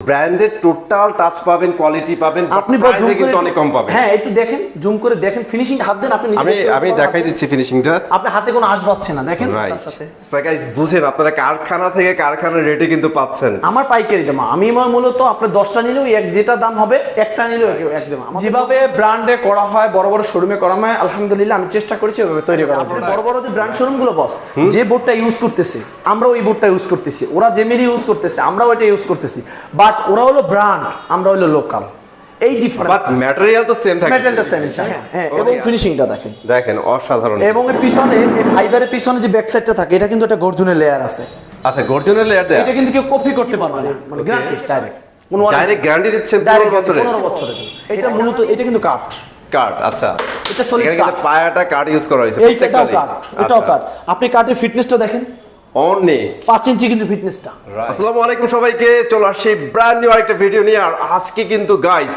Branded total touch পাবেন quality পাবেন আপনি প্রাইসে কিন্তু অনেক কম পাবেন। হ্যাঁ একটু দেখেন জুম করে দেখেন ফিনিশিং হাত দেন আপনি আমি আমি দেখাই দিচ্ছি ফিনিশিংটা আপনি হাতে কোনো আশ পাচ্ছে না দেখেন তার রাইট সাথে। সো গাইস বুঝেন আপনারা কারখানা থেকে কারখানার রেটে কিন্তু পাচ্ছেন। আমার পাইকারি দাম আমি আমার মূলত আপনার দশটা নিলেও এক যেটা দাম হবে একটা নিলেও এক- দাম। যেভাবে ব্র্যান্ডে করা হয় বড় বড় শোরুমে করা হয় আলহামদুলিল্লাহ আমি চেষ্টা করেছি ওভাবে তৈরি করার জন্য। বড় বড় যে ব্র্যান্ড শোরুমগুলো বস যে বোর্ডটা ইউজ করতেছে আমরা ওই বোর্ডটা ইউজ করতেছি ওরা যে মেরি ইউজ করতেছে আমরা ওইটা ইউজ করতেছি। বাট ওরা হলো ব্র্যান্ড আমরা হলো লোকাল। এই ডিফারেন্স বাট ম্যাটেরিয়াল তো সেম থাকে। ম্যাটেরিয়ালটা সেম হ্যাঁ হ্যাঁ এবং ফিনিশিংটা দেখেন। দেখেন অসাধারণ। এবং এর পিছনে এই ফাইবারের পিছনে যে ব্যাক সাইডটা থাকে এটা কিন্তু একটা গর্জনের লেয়ার আছে। আচ্ছা গর্জনের লেয়ার দেয়া। এটা কিন্তু কেউ কপি করতে পারবে না। মানে গ্যারান্টি ডাইরেক্ট কোনো ডাইরেক্ট গ্যারান্টি দিচ্ছেন 15 ডাইরেক্ট বছরের 15 বছরের এটা মূলত এটা কিন্তু কাঠ কার্ড আচ্ছা। এটা এখানে কিন্তু পায়াটা কার্ড ইউজ করা হয়েছে প্রত্যেকটারই। কাঠ এটাও আচ্ছা। কাঠ আপনি কাঠের ফিটনেসটা দেখেন। অনেক। পাঁচ ইঞ্চি কিন্তু ফিটনেসটা। আসসালামু আলাইকুম সবাইকে চলে আসছি ব্র্যান্ড নিউ আরেকটা ভিডিও নিয়ে। আর আজকে কিন্তু গাইস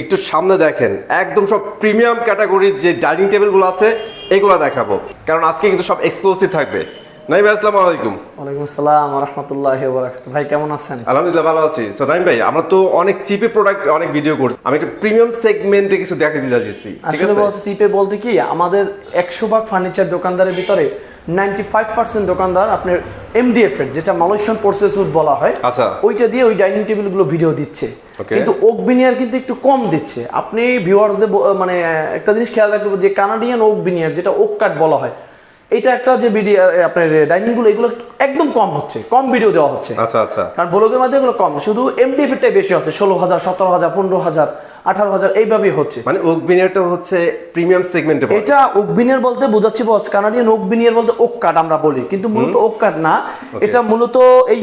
একটু সামনে দেখেন একদম সব প্রিমিয়াম ক্যাটাগরির যে ডাইনিং টেবিলগুলো আছে এগুলো দেখাবো। কারণ আজকে কিন্তু সব এক্সক্লুসিভ থাকবে। নাই ভাই আসসালামু আলাইকুম। ওয়ালাইকুম আসসালাম রহমতুল্লাহ বারাকাতুহু। ভাই কেমন আছেন? আলহামদুলিল্লাহ ভালো আছি। সো নাইম ভাই আমরা তো অনেক চিপে প্রোডাক্ট অনেক ভিডিও করছি। আমি একটা প্রিমিয়াম সেগমেন্টে কিছু দেখা দিতে যাচ্ছি আসলে আছে? বলতে কি আমাদের একশো ভাগ ফার্নিচার দোকানদারের ভিতরে নাইনটি ফাইভ পার্সেন্ট দোকানদার আপনার এমডিএফ এর যেটা মালয়েশিয়ান প্রসেস বলা হয় আচ্ছা। ওইটা দিয়ে ওই ডাইনিং টেবিলগুলো ভিডিও দিচ্ছে. কিন্তু ওক বিনিয়ার কিন্তু একটু কম দিচ্ছে। আপনি ভিউয়ার্সদের মানে একটা জিনিস খেয়াল রাখতে হবে যে কানাডিয়ান ওক বিনিয়ার যেটা ওক কাট বলা হয় এটা একটা যে ভিডিও আপনার ডাইনিংগুলো এগুলো একদম কম হচ্ছে কম ভিডিও দেওয়া হচ্ছে। আচ্ছা আচ্ছা। কারণ ব্লগের মধ্যে এগুলো কম শুধু এমডিএফ এরটাই বেশি হচ্ছে ষোলো হাজার সতেরো হাজার পনেরো হাজার। আঠারো হাজার এইভাবেই হচ্ছে। মানে ওক বিনিয়ারটা হচ্ছে প্রিমিয়াম সেগমেন্টে এটা ওক বিনিয়ার বলতে বোঝাচ্ছি বস কানাডিয়ান ওক বিনিয়ার বলতে ওক কাঠ আমরা বলি কিন্তু মূলত ওক কাঠ না এটা মূলত এই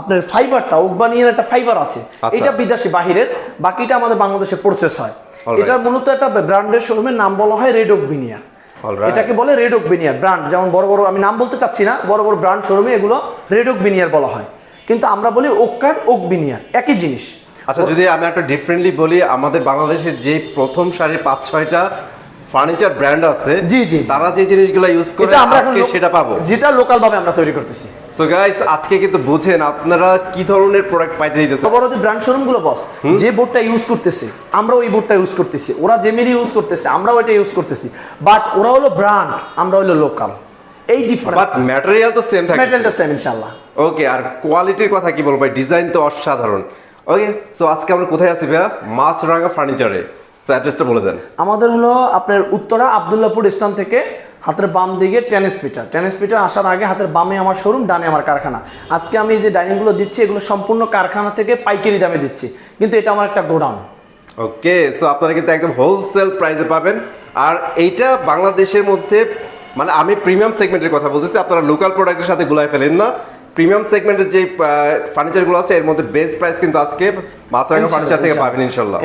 আপনার ফাইবারটা ওকবানিয়ার একটা ফাইবার আছে। আচ্ছা। এটা বিদেশি বাহিরের বাকিটা আমাদের বাংলাদেশে প্রসেস হয়. এটা মূলত একটা ব্র্যান্ডের শোরুমের নাম বলা হয় রেড ওক বিনিয়ার Alright. এটাকে বলে রেড ওক বিনিয়ার ব্র্যান্ড যেমন বড় বড় আমি নাম বলতে চাচ্ছি না বড় বড় ব্র্যান্ড শোরুমে এগুলো রেড ওক বিনিয়ার বলা হয়। কিন্তু আমরা বলি ওক কাঠ ওক বিনিয়ার একই জিনিস। আচ্ছা যদি আমি একটা ডিফারেন্টলি বলি আমাদের বাংলাদেশের যে প্রথম সারি পাঁচ ছয়টা ফার্নিচার ব্র্যান্ড আছে জি, জি। তারা যে জিনিসগুলো ইউজ করে এটা আমরা আজকে সেটা পাবো। যেটা লোকাল ভাবে আমরা তৈরি করতেছি। সো গাইস আজকে কিন্তু বুঝেন আপনারা কি ধরনের প্রোডাক্ট পাইতে দিতেছেন বড় বড় যে ব্র্যান্ড শোরুমগুলো বস যে বোর্ডটা ইউজ করতেছে আমরা ওই বোর্ডটা ইউজ করতেছি। ওরা যে মেরি ইউজ করতেছে আমরা ওইটা ইউজ করতেছি। বাট ওরা হলো ব্র্যান্ড আমরা হলো লোকাল এই ডিফারেন্স বাট ম্যাটেরিয়াল তো সেম থাকে। ম্যাটেরিয়ালটা সেম ইনশাআল্লাহ। ওকে আর কোয়ালিটির কথা কি বলব ডিজাইন তো অসাধারণ। ওকে সো আজকে আমরা কোথায় আছি ভাইয়া? মাছরাঙা ফার্নিচারে সো অ্যাড্রেসটা বলে দেন। আমাদের হলো আপনার উত্তরা আবদুল্লাপুর স্থান থেকে হাতের বাম দিকে টেনিস পিটার টেনিস পিটার আসার আগে হাতের বামে আমার শোরুম ডানে আমার কারখানা। আজকে আমি যে ডাইনিংগুলো দিচ্ছি এগুলো সম্পূর্ণ কারখানা থেকে পাইকারি দামে দিচ্ছি। কিন্তু এটা আমার একটা গোডাউন। ওকে সো আপনারা কিন্তু একদম হোলসেল প্রাইসে পাবেন। আর এইটা বাংলাদেশের মধ্যে মানে আমি প্রিমিয়াম সেগমেন্টের কথা বলতেছি আপনারা লোকাল প্রোডাক্টের সাথে গুলাই ফেলেন না। প্রিমিয়াম সেগমেন্টের যে ফার্নিচারগুলো আছে এর মধ্যে বেস্ট প্রাইস কিন্তু আজকে ইনশাল্লাহ, ফার্নিচার থেকে পাবেন ইনশাল্লাহ।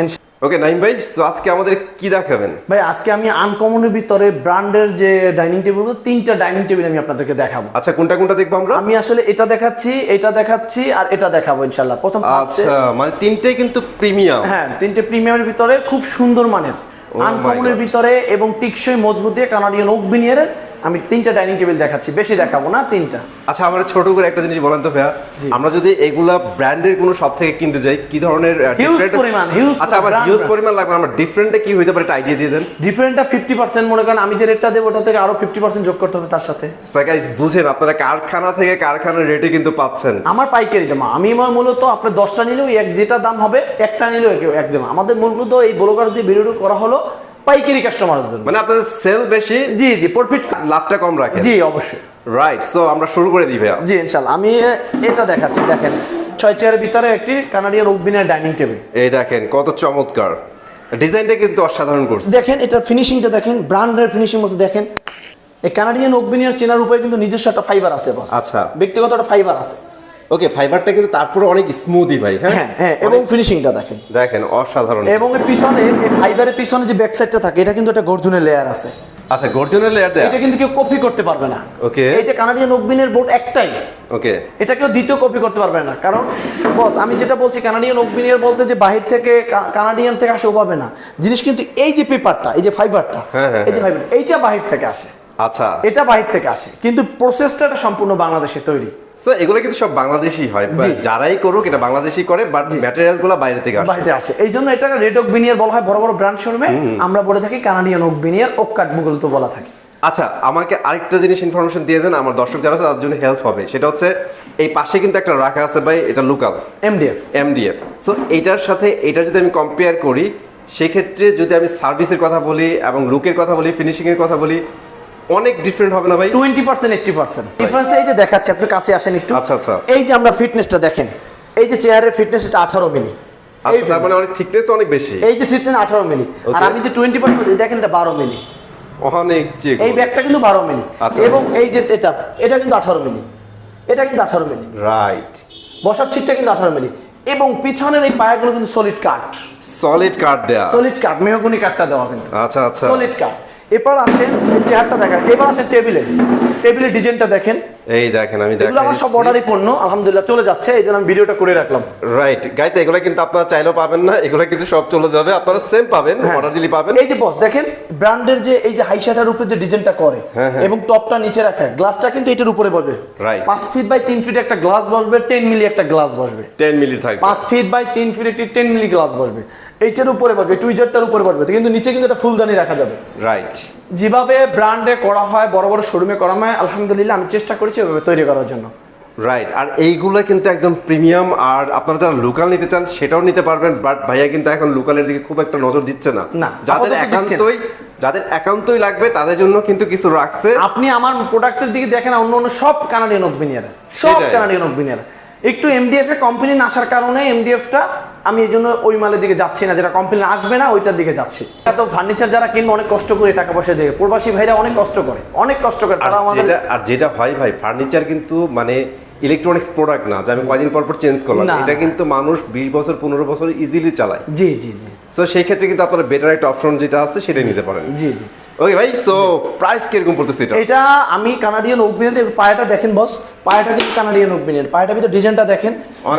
ওকে নাইম ভাই সো আজকে আমাদের কি দেখাবেন? ভাই আজকে আমি আনকমনের ভিতরে ব্র্যান্ডের যে ডাইনিং টেবিল তিনটা ডাইনিং টেবিল আমি আপনাদেরকে দেখাবো। আচ্ছা কোনটা কোনটা দেখব আমরা? আমি আসলে এটা দেখাচ্ছি এটা দেখাচ্ছি আর এটা দেখাবো ইনশাল্লাহ। প্রথম আচ্ছা মানে তিনটেই কিন্তু প্রিমিয়াম হ্যাঁ তিনটে প্রিমিয়ামের ভিতরে খুব সুন্দর মানের। Oh আনকমনের ভিতরে এবং টিকসই মজবুত দিয়ে কানাডিয়ান ওক বিনিয়ারের আমি তিনটা ডাইনিং টেবিল দেখাচ্ছি বেশি দেখাবো না তিনটা। আচ্ছা আমরা ছোট করে একটা জিনিস বলেন তো ভাইয়া। আমরা যদি এগুলা ব্র্যান্ডের কোনো শপ থেকে কিনতে যাই কি ধরনের different- পরিমাণ, huge আচ্ছা আমার হিউজ পরিমাণ লাগবে আমরা ডিফারেন্টে কি হইতে পারে একটা আইডিয়া দিয়ে দেন। ডিফারেন্টটা ফিফটি পার্সেন্ট মনে করেন আমি যে রেটটা দেবো ওটা থেকে আরও ফিফটি পার্সেন্ট যোগ করতে হবে তার সাথে। গাইস বুঝেন আপনারা কারখানা থেকে কারখানার রেটে কিন্তু পাচ্ছেন। আমার পাইকারি দাম আমি আমার মূলত আপনার দশটা নিলেও এক যেটা দাম হবে একটা নিলেও এক দাম। আমাদের মূলত এই ব্লগার দিয়ে ভিডিও করা হলো পাইকারি কাস্টমারদের। জন্য মানে আপনাদের সেল বেশি জি জি প্রফিট লাভটা কম রাখেন। জি অবশ্যই। রাইট সো আমরা শুরু করে দিই ভাইয়া। জি ইনশাল্লাহ। আমি এটা দেখাচ্ছি দেখেন। ছয় চেয়ারের ভিতরে একটি কানাডিয়ান ওকবিনের ডাইনিং টেবিল। এই দেখেন কত চমৎকার। ডিজাইনটা কিন্তু অসাধারণ করছে। দেখেন এটার ফিনিশিংটা দেখেন ব্র্যান্ডের ফিনিশিং মতো দেখেন। এই কানাডিয়ান ওকবিনিয়ার চেনার উপায় কিন্তু নিজস্ব একটা ফাইবার আছে বস আচ্ছা। ব্যক্তিগত একটা ফাইবার আছে। ওকে ফাইবারটা কিন্তু তারপরে অনেক স্মুদি ভাই হ্যাঁ? হ্যাঁ হ্যাঁ এবং ফিনিশিংটা দেখেন। দেখেন অসাধারণ। এবং এর পিছনে এই ফাইবারের পিছনে যে ব্যাক সাইডটা থাকে এটা কিন্তু একটা গর্জনের লেয়ার আছে। আচ্ছা গর্জনের লেয়ার দেয়া? এটা কিন্তু কেউ কপি করতে পারবে না। Okay. এইটা কানাডিয়ান ওকবিনের বোর্ড একটাই। ওকে এটা কেউ দ্বিতীয় কপি করতে পারবে না। কারণ বস আমি যেটা বলছি কানাডিয়ান ওকবিনিয়ার বলতে যে বাহির থেকে কানাডিয়ান থেকে আসে ওভাবে না। জিনিস কিন্তু এই যে পেপারটা এই যে ফাইবারটা হ্যাঁ, হ্যাঁ, এই যে ফাইবার এইটা বাহির থেকে আসে। আচ্ছা। এটা বাহির থেকে আসে। কিন্তু প্রসেসটা সম্পূর্ণ বাংলাদেশে তৈরি। সো এগুলো কিন্তু সব বাংলাদেশি হয় যারাই করুক এটা বাংলাদেশি করে বাট ম্যাটেরিয়ালগুলো বাইরে থেকে আসে। বাড়িতে আসে। এই জন্য এটাকে রেড ওক বিনিয়ার বলা হয় বড় বড় ব্র্যান্ড শোরুমে আমরা বলে থাকি কানাডিয়ান ওক বিনিয়ার ওক মুগুলো তো বলা থাকে। আচ্ছা আমাকে আরেকটা জিনিস ইনফরমেশন দিয়ে দেন আমার দর্শক যারা আছে তার জন্য হেল্প হবে। সেটা হচ্ছে এই পাশে কিন্তু একটা রাখা আছে ভাই এটা লোকাল এমডিএফ এমডিএফ সো এইটার সাথে এটা যদি আমি কম্পেয়ার করি সেক্ষেত্রে যদি আমি সার্ভিসের কথা বলি এবং লুকের কথা বলি ফিনিশিং এর কথা বলি অনেক ডিফারেন্ট হবে না ভাই? টোয়েন্টি পার্সেন্ট এইটটি পার্সেন্ট ডিফারেন্সটা এই যে দেখাচ্ছে আপনি কাছে আসেন একটু। আচ্ছা, আচ্ছা। এই যে আমরা ফিটনেসটা দেখেন এই যে চেয়ারের ফিটনেস এটা আঠারো মিলি আচ্ছা তার মানে অনেক থিকনেস অনেক বেশি। এই যে ফিটনেস আঠারো মিলি আর আমি যে টোয়েন্টি পার্সেন্ট দেখেন এটা বারো মিলি অনেক যে এই ব্যাগটা কিন্তু বারো মিলি আচ্ছা। এবং এই যে এটা এটা কিন্তু আঠারো মিলি এটা কিন্তু আঠারো মিলি রাইট বসার সিটটা কিন্তু আঠারো মিলি এবং পিছনের এই পায়াগুলো কিন্তু সলিড কাঠ সলিড কার্ড দেয়া। সলিড কাঠ মেহগুনি কাঠটা দেওয়া কিন্তু। আচ্ছা আচ্ছা। সলিড কাঠ এবার আসেন চেয়ারটা দেখেন এবার আসেন টেবিলে টেবিলের ডিজাইনটা দেখেন। এই দেখেন আমি আমার সব অর্ডারই পণ্য আলহামদুলিল্লাহ চলে যাচ্ছে এই জন্য আমি ভিডিওটা করে রাখলাম। রাইট গাইস এগুলো কিন্তু আপনারা চাইলেও পাবেন না এগুলো কিন্তু সব চলে যাবে আপনারা সেম পাবেন হ্যাঁ। অর্ডার দিলে পাবেন। এই যে বস দেখেন ব্র্যান্ডের যে এই যে হাইশাটার উপরে যে ডিজাইনটা করে হ্যাঁ, হ্যাঁ। এবং টপটা নিচে রাখে গ্লাসটা কিন্তু এটার উপরে বসবে। Right. পাঁচ ফিট বাই তিন ফিট একটা গ্লাস বসবে টেন মিলি একটা গ্লাস বসবে। টেন মিনিট থাকবে। পাঁচ ফিট বাই তিন ফিট একটি টেন মিলি গ্লাস বসবে। এইটার উপরে বসবে টুইজারটার উপরে বসবে কিন্তু নিচে কিন্তু একটা ফুলদানি রাখা যাবে। রাইট যেভাবে ব্র্যান্ডে করা হয় বড় বড় শোরুমে করা হয় আলহামদুলিল্লাহ আমি চেষ্টা করেছি ওইভাবে তৈরি করার জন্য রাইট আর এইগুলো কিন্তু একদম প্রিমিয়াম আর আপনারা যারা লোকাল নিতে চান সেটাও নিতে পারবেন বাট ভাইয়া কিন্তু এখন লোকালের দিকে খুব একটা নজর দিচ্ছে না না, যাদের। একান্তই যাদের একান্তই লাগবে তাদের জন্য কিন্তু কিছু রাখছে আপনি আমার প্রোডাক্টের দিকে দেখেন অন্য অন্য সব কানাডিয়ান অভিনিয়ার সব। কানাডিয়ান অভিনিয়ার একটু এমডিএফ এ কোম্পানি না আসার কারণে এমডিএফটা আমি এই জন্য ওই মালের দিকে যাচ্ছি না যেটা কোম্পানি আসবে না ওইটার দিকে যাচ্ছি। এত ফার্নিচার যারা কিনবে অনেক কষ্ট করে টাকা পয়সা দিয়ে প্রবাসী ভাইরা অনেক কষ্ট করে অনেক কষ্ট করে। তারা আমাদের আর যেটা হয় ভাই ফার্নিচার কিন্তু মানে ইলেকট্রনিক্স প্রোডাক্ট না যে আমি কয়দিন পর পর চেঞ্জ করলাম। এটা কিন্তু মানুষ বিশ বছর পনেরো বছর ইজিলি চালায়। জি জি জি। সো সেই ক্ষেত্রে কিন্তু আপনারা বেটার একটা অপশন যেটা আছে সেটাই নিতে পারেন। জি জি। ওকে ভাই সো প্রাইস কীরকম পড়তেছে এটা? এটা আমি কানাডিয়ান ওকবিনের পায়াটা দেখেন বস পায়াটা কিন্তু কানাডিয়ান ওকবিনের পায়াটা ভিতরে ডিজাইনটা দেখেন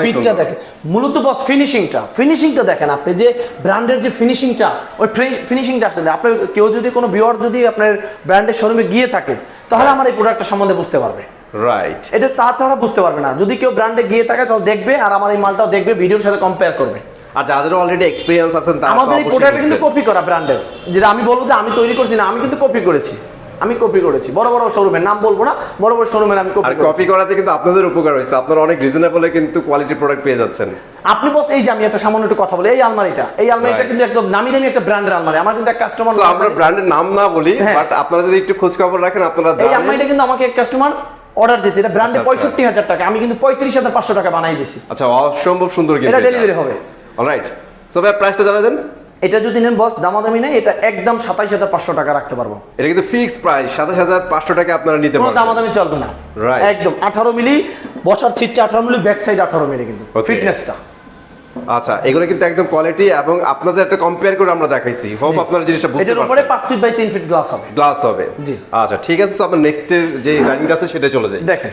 বিটটা দেখেন। মূলত বস ফিনিশিংটা ফিনিশিংটা দেখেন আপনি যে ব্র্যান্ডের যে ফিনিশিংটা ওই ফিনিশিংটা আসলে আপনার কেউ যদি কোনো ভিওয়ার যদি আপনার ব্র্যান্ডের শোরুমে গিয়ে থাকে তাহলে আমার এই প্রোডাক্টটা সম্বন্ধে বুঝতে পারবে। রাইট এটা তাছাড়া বুঝতে পারবে না। যদি কেউ ব্র্যান্ডে গিয়ে থাকে তাহলে দেখবে আর আমার এই মালটাও দেখবে ভিডিওর সাথে কম্পেয়ার করবে। আর যাদের অলরেডি এক্সপিরিয়েন্স আছেন তারা আমাদের এই প্রোডাক্ট কিন্তু কপি করা ব্র্যান্ডের যেটা আমি বলব যে আমি তৈরি করছি না আমি কিন্তু কপি করেছি। আমি কপি করেছি। বড় বড় শোরুমের নাম বলব না বড় বড় শোরুমের আমি কপি কপি করাতে কিন্তু আপনাদের উপকার হয়েছে। আপনারা অনেক রিজনেবলে কিন্তু কোয়ালিটি প্রোডাক্ট পেয়ে যাচ্ছেন। আপনি বস এই যে আমি একটা সামান্য একটু কথা বলি এই আলমারিটা। এই আলমারিটা কিন্তু একদম নামি দামি একটা ব্র্যান্ডের আলমারি। আমার কিন্তু এক কাস্টমার আমরা ব্র্যান্ডের নাম না বলি হ্যাঁ। বাট আপনারা যদি একটু খোঁজ খবর রাখেন আপনারা এই আলমারিটা কিন্তু আমাকে এক কাস্টমার অর্ডার দিয়েছে। এটা ব্র্যান্ডে আচ্ছা, আচ্ছা। পঁয়ষট্টি হাজার টাকা। আমি কিন্তু পঁয়ত্রিশ হাজার পাঁচশো টাকা বানাই দিছি আচ্ছা অসম্ভব সুন্দর এটা ডেলিভারি হবে। অলরাইট সো ভাই প্রাইসটা জানা দেন। এটা যদি নেন বস দামাদামি নেই এটা একদম সাতাইশ হাজার পাঁচশো টাকা রাখতে পারব। এটা কিন্তু ফিক্স প্রাইস সাতাশ হাজার পাঁচশো টাকা আপনারা নিতে পারবেন। দামাদামি চলবে না. একদম আঠারো মিলি বসার সিটটা আঠারো মিলি ব্যাক সাইড আঠারো মিলি কিন্তু ফিটনেসটা আচ্ছা এগুলো কিন্তু একদম কোয়ালিটি এবং আপনাদের একটা কম্পেয়ার করে আমরা দেখাইছি। হোপ আপনারা জিনিসটা বুঝতে পারছেন এটার উপরে পারছেন। পাঁচ ফিট বাই তিন ফিট গ্লাস হবে। গ্লাস হবে। জি। আচ্ছা ঠিক আছে তো আপনার নেক্সট এর যে ডাইনিংটা আছে সেটা চলে যাই। দেখেন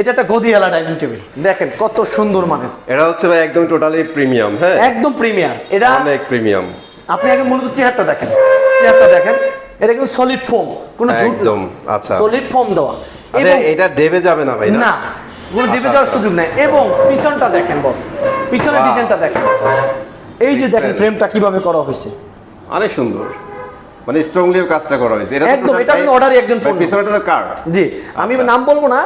এটা একটা গদিওয়ালা ডাইনিং টেবিল। দেখেন কত সুন্দর মানের। এটা হচ্ছে ভাই একদম টোটালি প্রিমিয়াম হ্যাঁ? একদম প্রিমিয়ার এটা অনেক প্রিমিয়াম। আপনি আগে মূলত চেয়ারটা দেখেন। চেয়ারটা দেখেন। এটা কিন্তু সলিড ফোম কোনো ঝুট একদম, আচ্ছা। সলিড ফোম দেওয়া। আচ্ছা এটা ডেবে যাবে না ভাই না? কোনো আচ্ছা, যাওয়ার আচ্ছা। সুযোগ নাই। এবং পিছনটা দেখেন বস পিছনের ডিজাইনটা দেখেন। এই যে দেখেন ফ্রেমটা কীভাবে করা হয়েছে। অনেক সুন্দর। মানে স্ট্রংলিও কাজটা করা হয়েছে। এটা একদম, এটা কিন্তু order-ই একজন পিছনেটা তো কার্ড জি আমি আচ্ছা। নাম বলব না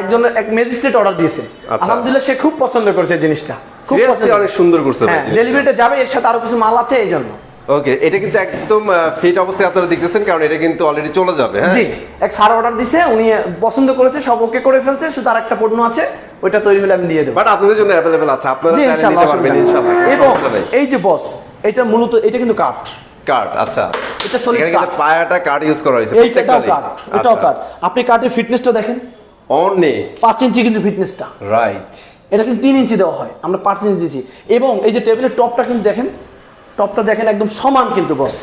একজন এক ম্যাজিস্ট্রেট অর্ডার দিয়েছে। আচ্ছা। আলহামদুলিল্লাহ সে খুব পছন্দ করেছে জিনিসটা। খুব পছন্দ। অনেক সুন্দর করছে হ্যাঁ ডেলিভারিটা যাবে এর সাথে আরও কিছু মাল আছে এই জন্য। ওকে এটা কিন্তু একদম ফিট অবস্থায় আপনারা দেখতেছেন কারণ এটা কিন্তু অলরেডি চলে যাবে হ্যাঁ? জি এক স্যার অর্ডার দিছে উনি পছন্দ করেছে সব ওকে করে ফেলছে শুধু আর একটা পণ্য আছে ওইটা তৈরি হলে আমি দিয়ে দেবো। বাট আপনাদের জন্য অ্যাভেলেবেল আছে আপনারা চাইলে ইনশাআল্লাহ নিতে পারবেন ইনশাআল্লাহ এবং এই যে বস এটা মূলত এটা কিন্তু কাঠ কার্ড আচ্ছা। এটা কিন্তু কাঠ। পায়াটা কার্ড ইউজ করা হয়েছে এইটাও কাঠ এটাও কাঠ আপনি কাঠের ফিটনেসটা দেখেন। অনেক পাঁচ ইঞ্চি কিন্তু ফিটনেসটা রাইট এটা কিন্তু তিন ইঞ্চি দেওয়া হয়। আমরা পাঁচ ইঞ্চি দিয়েছি। এবং এই যে টেবিলের টপটা কিন্তু দেখেন টপটা দেখেন একদম সমান কিন্তু বস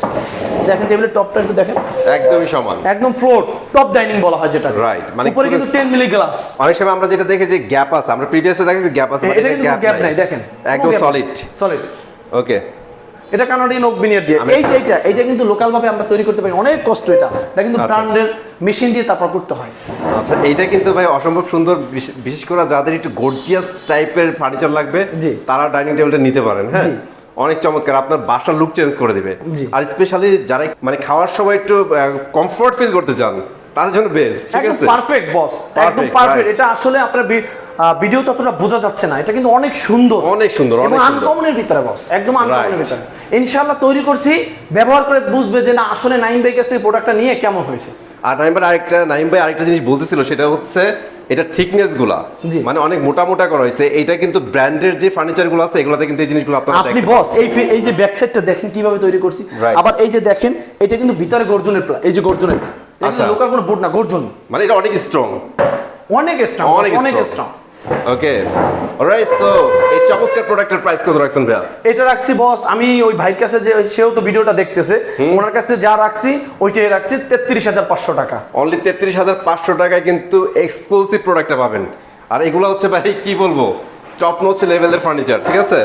দেখেন টেবিলের টপটা একটু দেখেন। একদমই সমান। একদম ফ্লোর টপ ডাইনিং বলা হয় যেটা Right, মানে উপরে কিন্তু টেন মিলি গ্লাস অনেক সময় আমরা যেটা দেখি যে গ্যাপ আছে। আমরা প্রিভিয়াসে দেখেছি গ্যাপ আছে but এটা কিন্তু গ্যাপ নাই। দেখেন। একদম সলিড সলিড ওকে এটা কানাডিয়ান ওক বিনিয়ার দিয়ে। এই যে এইটা এইটা কিন্তু লোকাল ভাবে আমরা তৈরি করতে পারি। অনেক কষ্ট এটা। এটা কিন্তু আচ্ছা। ব্র্যান্ডের মেশিন দিয়ে তারপর করতে হয়। আচ্ছা এইটা কিন্তু ভাই অসম্ভব সুন্দর বিশেষ করে যাদের একটু গর্জিয়াস টাইপের ফার্নিচার লাগবে জি। তারা ডাইনিং টেবিলটা নিতে পারেন হ্যাঁ। অনেক চমৎকার আপনার বাসার লুক চেঞ্জ করে দিবে। আর স্পেশালি যারা মানে খাওয়ার সময় একটু কমফোর্ট ফিল করতে চান তার জন্য বেস্ট ঠিক আছে? পারফেক্ট বস একদম পারফেক্ট এটা আসলে আপনার ভিডিও ততটা বোঝা যাচ্ছে না। এটা কিন্তু অনেক সুন্দর। অনেক সুন্দর, অনেক আনকমনের ভিতরে বস একদম আনকমনের ভিতরে। ইনশাআল্লাহ তৈরি করছি। ব্যবহার করে বুঝবে যে না আসলে নাইম ভাই কাছ থেকে প্রোডাক্টটা নিয়ে কেমন হয়েছে। আর নাইম ভাই আরেকটা নাইম ভাই আরেকটা জিনিস বলতেছিল সেটা হচ্ছে এটার থিকনেসগুলা মানে অনেক মোটা মোটা করা হয়েছে। এটা কিন্তু ব্র্যান্ডের যে ফার্নিচারগুলো আছে এগুলাতে কিন্তু এই জিনিসগুলো আপনারা আপনি বস এই এই যে ব্যাক সাইডটা দেখেন কীভাবে তৈরি করছি। আবার এই যে দেখেন এটা কিন্তু ভিতরে গর্জনের এই যে গর্জনের। আচ্ছা। লোকাল কোনো বোর্ড না গর্জন। মানে এটা অনেক স্ট্রং অনেক স্ট্রং অনেক অনেক স্ট্রং ওকে অলরাইট সো এই চমৎকার প্রোডাক্টের প্রাইস কত রাখছেন ভাইয়া? এটা রাখছি বস আমি ওই ভাইয়ের কাছে যে সেও তো ভিডিওটা দেখতেছে ওনার কাছে যা রাখছি ওইটাই রাখছি তেত্রিশ হাজার পাঁচশো টাকা। অনলি তেত্রিশ হাজার পাঁচশো টাকায় কিন্তু এক্সক্লুসিভ প্রোডাক্টটা পাবেন। আর এগুলো হচ্ছে ভাই কি বলব? টপ নোচ লেভেলের ফার্নিচার ঠিক আছে?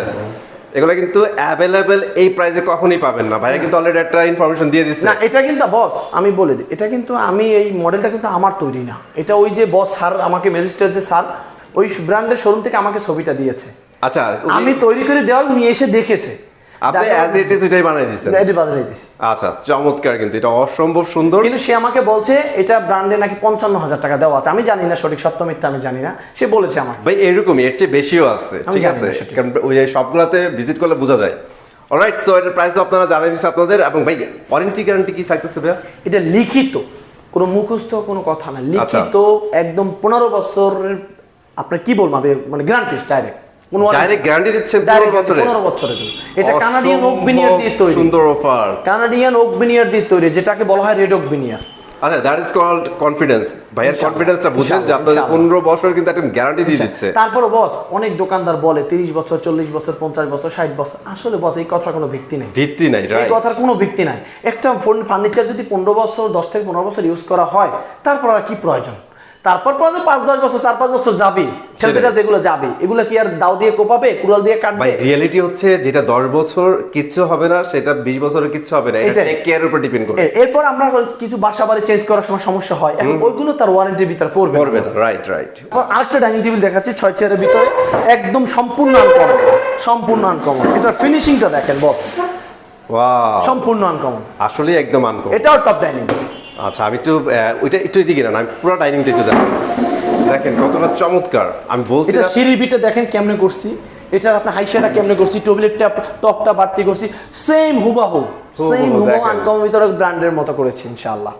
এগুলো কিন্তু অ্যাভেলেবেল এই প্রাইসে কখনই পাবেন না। ভাইয়া কিন্তু অলরেডি একটা ইনফরমেশন দিয়ে দিচ্ছে না এটা কিন্তু বস আমি বলে দিই এটা কিন্তু আমি এই মডেলটা কিন্তু আমার তৈরি না। এটা ওই যে বস স্যার আমাকে ম্যাজিস্ট্রেট যে স্যার ওই ব্র্যান্ডের শোরুম থেকে আমাকে ছবিটা দিয়েছে। আচ্ছা আমি তৈরি করে দেওয়ার উনি এসে দেখেছে। আপনি অ্যাজ ইট ইজ এটাই বানিয়ে দিচ্ছেন এটা বাজারে দিছি আচ্ছা চমৎকার কিন্তু এটা অসম্ভব সুন্দর। কিন্তু সে আমাকে বলছে এটা ব্র্যান্ডে নাকি পঞ্চান্ন হাজার টাকা দেওয়া আছে। আমি জানি না সঠিক সত্য মিথ্যা আমি জানি না। সে বলেছে আমাকে। ভাই এরকমই এর চেয়ে বেশিও আছে ঠিক আছে? না কারণ ওই সবগুলাতে ভিজিট করলে বোঝা যায়। অলরাইট সো এটার প্রাইস আপনারা জানিয়ে দিচ্ছে আপনাদের এবং ভাই ওয়ারেন্টি গ্যারান্টি কি থাকতেছে ভাইয়া? এটা লিখিত কোনো মুখস্থ কোনো কথা না। আচ্ছা। লিখিত একদম পনেরো বছরের আপনার কি বলব আমি মানে গ্যারান্টি ডাইরেক্ট কোনো ডাইরেক্ট গ্যারান্টি দিচ্ছেন পনেরো ডাইরেক্ট বছরে? পনেরো বছরের এটা কানাডিয়ান ওক বিনিয়ার দিয়ে তৈরি। সুন্দর অফার কানাডিয়ান ওক বিনিয়ার দিয়ে তৈরি যেটাকে বলা হয় রেড ওক বিনিয়ার আচ্ছা দ্যাট ইজ কল্ড কনফিডেন্স ভাইয়ের কনফিডেন্সটা বুঝেন যে আপনাদের পনেরো বছর কিন্তু একটা গ্যারান্টি দিয়ে দিচ্ছে। তারপরে বস অনেক দোকানদার বলে তিরিশ বছর চল্লিশ বছর পঞ্চাশ বছর ষাট বছর। আসলে বস এই কথার কোনো ভিত্তি নেই। ভিত্তি নাই এই কথার কোনো ভিত্তি নাই। একটা ফোন ফার্নিচার যদি পনেরো বছর দশ থেকে পনেরো বছর ইউজ করা হয় তারপর আর কি প্রয়োজন? তারপর পরে তো পাঁচ দশ বছর চার পাঁচ বছর যাবে। সেটাই। ঠেলতে এগুলো যাবে। এগুলো কি আর দাও দিয়ে কোপাবে? কুড়াল দিয়ে কাটবে? ভাই রিয়েলিটি হচ্ছে যেটা দশ বছর কিচ্ছু হবে না সেটা বিশ বছরের কিচ্ছু হবে না। এটা টেক কেয়ার উপর ডিপেন্ড করে। এরপর আমরা কিছু বাসা বাড়ি চেঞ্জ করার সময় সমস্যা হয়। এখন ওইগুলো তার ওয়ারেন্টির ভিতরে পড়বে। না। রাইট রাইট আরেকটা ডাইনিং টেবিল দেখাচ্ছি ছয় চেয়ারের ভিতরে। একদম সম্পূর্ণ আনকমন সম্পূর্ণ আনকমন এটার ফিনিশিংটা দেখেন বস ওয়াও সম্পূর্ণ আনকমন আসলে একদম আনকো এটাও টপ ডাইনিং আচ্ছা আমি একটু ওইটা একটু এদিকে না আমি পুরো ডাইনিংটা একটু দেখেন দেখেন কতটা চমৎকার আমি বলছি এটা সিঁড়ি বিটা দেখেন কেমনে করছি। এটার আপনার হাইসাটা কেমনে করছি টবলেটটা টপটা বাড়তি করছি। সেম হুবাহু সেম হুবহু। আনকমন ভিতরে ব্র্যান্ডের মতো করেছি ইনশাআল্লাহ।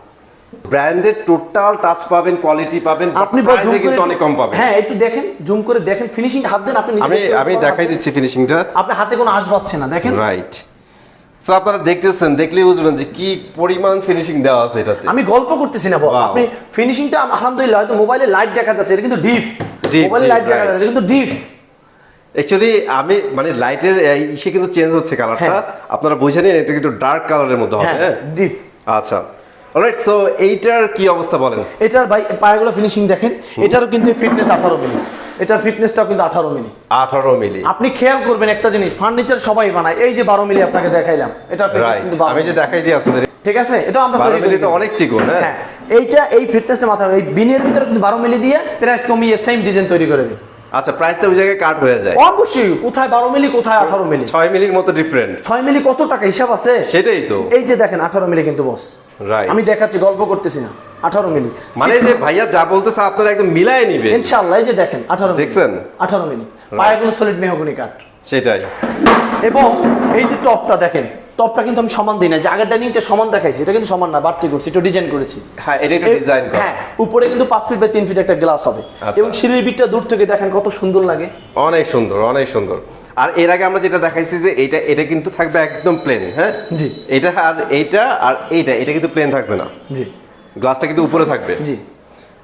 ব্র্যান্ডের টোটাল টাচ পাবেন কোয়ালিটি পাবেন আপনি কিন্তু অনেক কম পাবেন। হ্যাঁ একটু দেখেন জুম করে দেখেন ফিনিশিং হাত দেন আপনি আমি আমি। দেখাই দিচ্ছি ফিনিশিংটা আপনি হাতে কোনো আশ পাচ্ছে না দেখেন। রাইট সো আপনারা দেখতেছেন দেখলেই বুঝবেন যে কি পরিমাণ ফিনিশিং দেওয়া আছে এটাতে। আমি গল্প করতেছি না বস আপনি ফিনিশিংটা আলহামদুলিল্লাহ হয়তো মোবাইলে লাইট দেখা যাচ্ছে এটা কিন্তু ডিপ মোবাইলে লাইট দেখা যাচ্ছে কিন্তু ডিপ অ্যাকচুয়ালি আমি মানে লাইটের ইসে কিন্তু চেঞ্জ হচ্ছে কালারটা হ্যাঁ। আপনারা বুঝে নিন এটা কিন্তু ডার্ক কালারের মধ্যে হবে হ্যাঁ হ্যাঁ? ডিপ আচ্ছা। অলরাইট সো এইটার কি অবস্থা বলেন? এটার ভাই পায়েগুলো ফিনিশিং দেখেন। এটারও কিন্তু ফিটনেস আঠারো মিলি এটার ফিটনেসটাও কিন্তু আঠারো মিলি। আঠারো মিলি। আপনি খেয়াল করবেন একটা জিনিস ফার্নিচার সবাই বানায় এই যে বারো মিলি আপনাকে দেখাইলাম এটা আমি যে দেখাই দিই আপনাদের। ঠিক আছে? এটা আমরা তৈরি মিলি করি তো অনেক চিকন হ্যাঁ। হ্যাঁ এইটা এই ফিটনেসটা মাথা এই বিনের ভিতরে কিন্তু বারো মিলি দিয়ে প্রাইস কমিয়ে সেম ডিজাইন তৈরি করে দিই। আচ্ছা প্রাইসটা ওই জায়গায় কাট হয়ে যায়। অবশ্যই কোথায় বারো মিলি কোথায় আঠারো মিলি? ছয় মিলির মতো ডিফারেন্ট ছয় মিলি কত টাকা হিসাব আছে? সেটাই তো। এই যে দেখেন আঠারো মিলি কিন্তু বস রাইট আমি দেখাচ্ছি গল্প করতেছি না। আঠারো মিলি। মানে যে ভাইয়া যা বলতেছে আপনারা একদম মিলায় নিবেন। ইনশাল্লাহ এই যে দেখেন আঠারো দেখছেন? আঠারো মিলি। পায়ে কোনো সলিড মেহগুনি কাঠ সেটাই। এবং এই যে টপটা দেখেন টপটা কিন্তু আমি সমান দিই না যে আগের ডাইনিংটা সমান দেখাইছি এটা কিন্তু সমান না বাড়তি করছি একটু ডিজাইন করেছি। হ্যাঁ এটা একটু ডিজাইন হ্যাঁ উপরে কিন্তু পাঁচ ফিট বাই তিন ফিট একটা গ্লাস হবে। আচ্ছা। এবং সিঁড়ির বিটটা দূর থেকে দেখেন কত সুন্দর লাগে। অনেক সুন্দর অনেক সুন্দর। আর এর আগে আমরা যেটা দেখাইছি যে এটা এটা কিন্তু থাকবে একদম প্লেন হ্যাঁ? জি। এটা আর এইটা আর এইটা এটা কিন্তু প্লেন থাকবে না। জি। গ্লাসটা কিন্তু উপরে থাকবে। জি।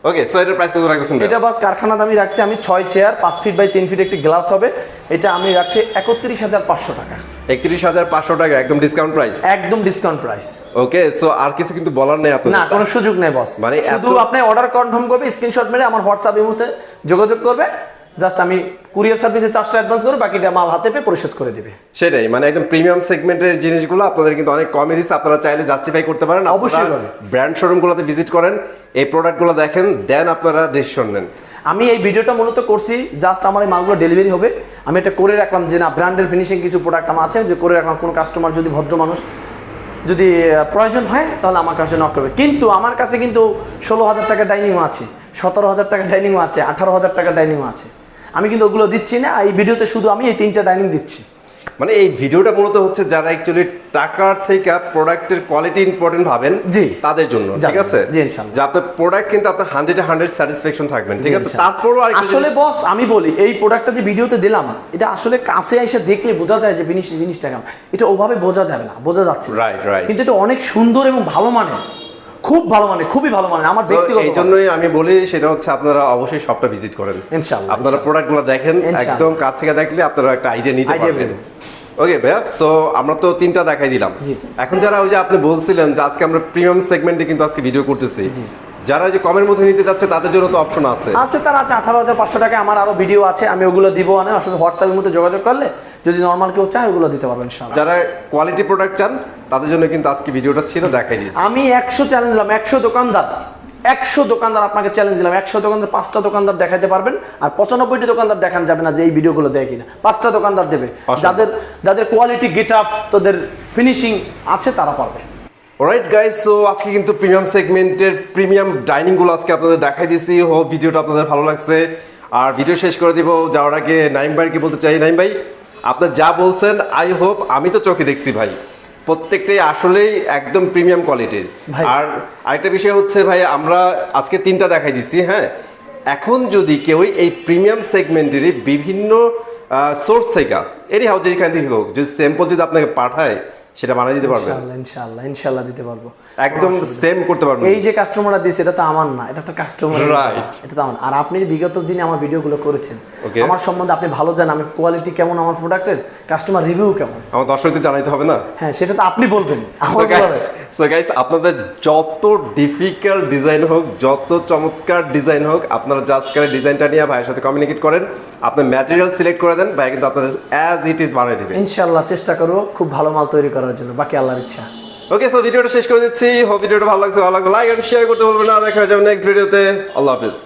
ওকে সো এটার প্রাইস কত রাখছেন এটা বাস কারখানা দামি রাখছি আমি ছয় চেয়ার পাঁচ ফিট বাই তিন ফিট একটি গ্লাস হবে। এটা আমি রাখছি একত্রিশ হাজার পাঁচশো টাকা। একত্রিশ হাজার পাঁচশো টাকা একদম ডিসকাউন্ট প্রাইস একদম ডিসকাউন্ট প্রাইস ওকে সো আর কিছু কিন্তু বলার নেই না কোনো সুযোগ নেই বস মানে শুধু আপনি অর্ডার কনফার্ম করবে স্ক্রিনশট মেরে আমার হোয়াটসঅ্যাপ ইমোতে যোগাযোগ করবে। জাস্ট আমি কুরিয়ার সার্ভিসে চার্জটা অ্যাডভান্স করে বাকিটা মাল হাতে পেয়ে পরিশোধ করে দিবে। সেটাই মানে একদম প্রিমিয়াম সেগমেন্টের জিনিসগুলো আপনাদের কিন্তু অনেক কমে দিচ্ছে আপনারা চাইলে জাস্টিফাই করতে পারেন অবশ্যই ব্র্যান্ড শোরুমগুলোতে ভিজিট করেন এই প্রোডাক্টগুলো দেখেন দেন আপনারা ডিসিশন নেন। আমি এই ভিডিওটা মূলত করছি জাস্ট আমার এই মালগুলো ডেলিভারি হবে। আমি এটা করে রাখলাম যে না ব্র্যান্ডের ফিনিশিং কিছু প্রোডাক্ট আমার আছে যে করে রাখলাম কোনো কাস্টমার যদি ভদ্র মানুষ যদি প্রয়োজন হয় তাহলে আমার কাছে নক করবে। কিন্তু আমার কাছে কিন্তু ষোলো হাজার টাকা ডাইনিংও আছে সতেরো হাজার টাকা ডাইনিংও আছে আঠারো হাজার টাকা ডাইনিংও আছে। আমি কিন্তু ওগুলো দিচ্ছি না এই ভিডিওতে শুধু আমি এই তিনটা ডাইনিং দিচ্ছি মানে এই ভিডিওটা মূলত হচ্ছে যারা অ্যাকচুয়ালি টাকার থেকে প্রোডাক্টের কোয়ালিটি ইম্পর্টেন্ট ভাবেন জি। তাদের জন্য ঠিক আছে জি, ইনশাআল্লাহ। যে আপনার প্রোডাক্ট কিন্তু আপনার হান্ড্রেড হান্ড্রেড স্যাটিসফ্যাকশন থাকবেন ঠিক আছে। তারপরও আরেকটা আসলে বস আমি বলি এই প্রোডাক্টটা যে ভিডিওতে দিলাম এটা আসলে কাছে এসে দেখলে বোঝা যায় যে জিনিস জিনিসটা কেমন এটা ওভাবে বোঝা যাবে না বোঝা যাচ্ছে। Right, right. কিন্তু এটা অনেক সুন্দর এবং ভালো মানের খুব ভালো মানে খুবই ভালো মানে আমার ব্যক্তিগত এই জন্যই আমি বলি সেটা হচ্ছে আপনারা অবশ্যই শপটা ভিজিট করেন। ইনশাআল্লাহ, আপনারা প্রোডাক্টগুলো দেখেন একদম কাছ থেকে দেখলে আপনারা একটা আইডিয়া নিতে পারবেন। ওকে ভাইয়া সো আমরা তো তিনটা দেখাই দিলাম। এখন যারা ওই যে আপনি বলছিলেন যে আজকে আমরা প্রিমিয়াম সেগমেন্টে কিন্তু আজকে ভিডিও করতেছি। যারা যে কমের মধ্যে নিতে যাচ্ছে তাদের জন্য তো অপশন আছে। আছে তার আছে আঠারো হাজার পাঁচশো টাকা আমার আরও ভিডিও আছে আমি ওগুলো দিব না আসলে হোয়াটসঅ্যাপের মধ্যে যোগাযোগ করলে যদি নর্মাল কেউ চায় ওগুলো দিতে পারবেন ইনশাআল্লাহ। যারা কোয়ালিটি প্রোডাক্ট চান তাদের জন্য কিন্তু আজকে ভিডিওটা ছিল দেখাই দিয়েছি। আমি একশো চ্যালেঞ্জ দিলাম একশো দোকানদার একশো দোকানদার আপনাকে চ্যালেঞ্জ দিলাম একশো দোকানদার পাঁচটা দোকানদার দেখাতে পারবেন আর পঁচানব্বইটি দোকানদার দেখান যাবে না যে এই ভিডিওগুলো দেয় কিনা পাঁচটা দোকানদার দেবে। যাদের যাদের কোয়ালিটি গেট আপ তাদের ফিনিশিং আছে তারা পারবে। অলরাইট গাইস সো আজকে কিন্তু প্রিমিয়াম সেগমেন্টের প্রিমিয়াম ডাইনিংগুলো আজকে আপনাদের দেখাই দিয়েছি। হোপ ভিডিওটা আপনাদের ভালো লাগছে। আর ভিডিও শেষ করে দিব যাওয়ার আগে নাইম ভাইকে বলতে চাই। নাইম ভাই আপনার যা বলছেন আই হোপ আমি তো চোখে দেখছি ভাই। প্রত্যেকটাই আসলেই একদম প্রিমিয়াম কোয়ালিটির। আর আরেকটা বিষয় হচ্ছে ভাই আমরা আজকে তিনটা দেখাই দিচ্ছি হ্যাঁ? এখন যদি কেউ এই প্রিমিয়াম সেগমেন্টেরই বিভিন্ন সোর্স থেকে এরই হাউস যেখান থেকে হোক যদি স্যাম্পল যদি আপনাকে পাঠায় সেটা বানিয়ে দিতে পারবেন ইনশাআল্লাহ ইনশাআল্লাহ দিতে পারব। একদম সেম করতে পারবেন। এই যে কাস্টমাররা দিয়েছে এটা তো আমার না এটা তো কাস্টমার রাইট এটা তো আমার। আর আপনি যে বিগত দিনে আমার ভিডিওগুলো করেছেন আমার সম্বন্ধে আপনি ভালো জানেন আমি কোয়ালিটি কেমন আমার প্রোডাক্টের কাস্টমার রিভিউ কেমন? আমার দর্শকদের জানাইতে হবে না? হ্যাঁ সেটা তো আপনি বলবেন। আমার So guys, আপনাদের যত ডিফিকাল্ট ডিজাইন হোক যত চমৎকার ডিজাইন হোক আপনারা জাস্ট করে ডিজাইনটা নিয়ে ভাইয়ের সাথে কমিউনিকেট করেন। আপনার ম্যাটেরিয়াল সিলেক্ট করে দেন ভাই কিন্তু আপনাদের অ্যাজ ইট ইজ বানিয়ে দিবে। ইনশাল্লাহ চেষ্টা করব খুব ভালো মাল তৈরি করার জন্য বাকি আল্লাহর ইচ্ছা। ওকে সো ভিডিওটা শেষ করে দিচ্ছি। হোপ ভিডিওটা ভালো লাগছে ভালো লাগলে লাইক এন্ড শেয়ার করতে বলবেন না। দেখা হয়ে যাবে নেক্সট ভিডিওতে আল্লাহ হাফিজ।